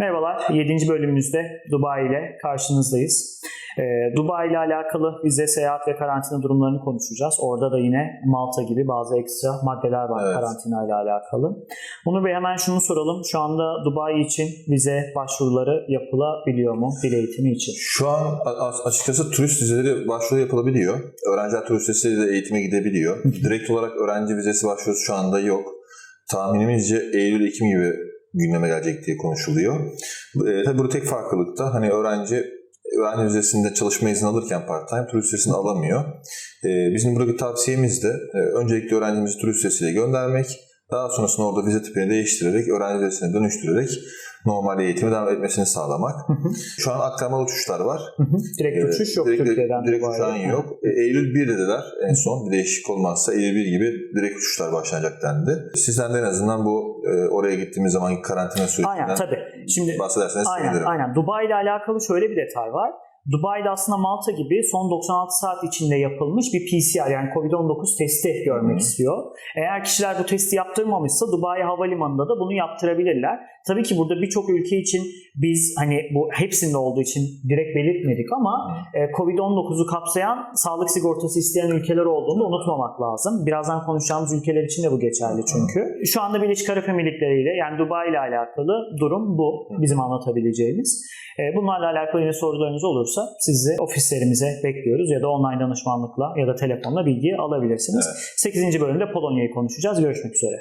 Merhabalar, 7. bölümümüzde Dubai ile karşınızdayız. Ee, Dubai ile alakalı vize, seyahat ve karantina durumlarını konuşacağız. Orada da yine Malta gibi bazı ekstra maddeler var Evet. karantina ile alakalı. Onur Bey hemen şunu soralım. Şu anda Dubai için vize başvuruları yapılabiliyor mu dil eğitimi için? Şu an açıkçası turist vizeleri başvuru yapılabiliyor. Öğrenciler turist vizesiyle de eğitime gidebiliyor. Direkt olarak öğrenci vizesi başvurusu şu anda yok. Tahminimizce Eylül-Ekim gibi gündeme gelecek diye konuşuluyor. E, tabii burada tek farklılık da hani öğrenci öğrenci vizesinde çalışma izni alırken part-time turist vizesini alamıyor. E, bizim buradaki tavsiyemiz de e, öncelikle öğrencimizi turist vizesiyle göndermek. Daha sonrasında orada vize tipini değiştirerek, öğrenci vizesine dönüştürerek normal eğitime devam etmesini sağlamak. Şu an aktarmalı uçuşlar var. Direkt Evet, uçuş yok direkt, Türkiye'den direkt uçağın yok. E, Eylül 1 dediler en son. Bir değişiklik olmazsa Eylül 1 gibi direkt uçuşlar başlanacak dendi. Sizden de en azından bu e, oraya gittiğimiz zaman karantina Aynen sürecinden tabii. Şimdi bahsederseniz Aynen, sevinirim. aynen. Dubai ile alakalı şöyle bir detay var. Dubai'de aslında Malta gibi son 96 saat içinde yapılmış bir PCR yani COVID-19 testi görmek Hı. istiyor. Eğer kişiler bu testi yaptırmamışsa Dubai Havalimanı'nda da bunu yaptırabilirler. Tabii ki burada birçok ülke için biz hani bu hepsinde olduğu için direkt belirtmedik ama e, COVID-19'u kapsayan sağlık sigortası isteyen ülkeler olduğunu unutmamak lazım. Birazdan konuşacağımız ülkeler için de bu geçerli çünkü. Şu anda Birleşik Arap Emirlikleri ile yani Dubai ile alakalı durum bu. Bizim anlatabileceğimiz. E, Bunlarla alakalı yine sorularınız olursa sizi ofislerimize bekliyoruz ya da online danışmanlıkla ya da telefonla bilgi alabilirsiniz. Evet. 8. bölümde Polonya'yı konuşacağız. Görüşmek üzere.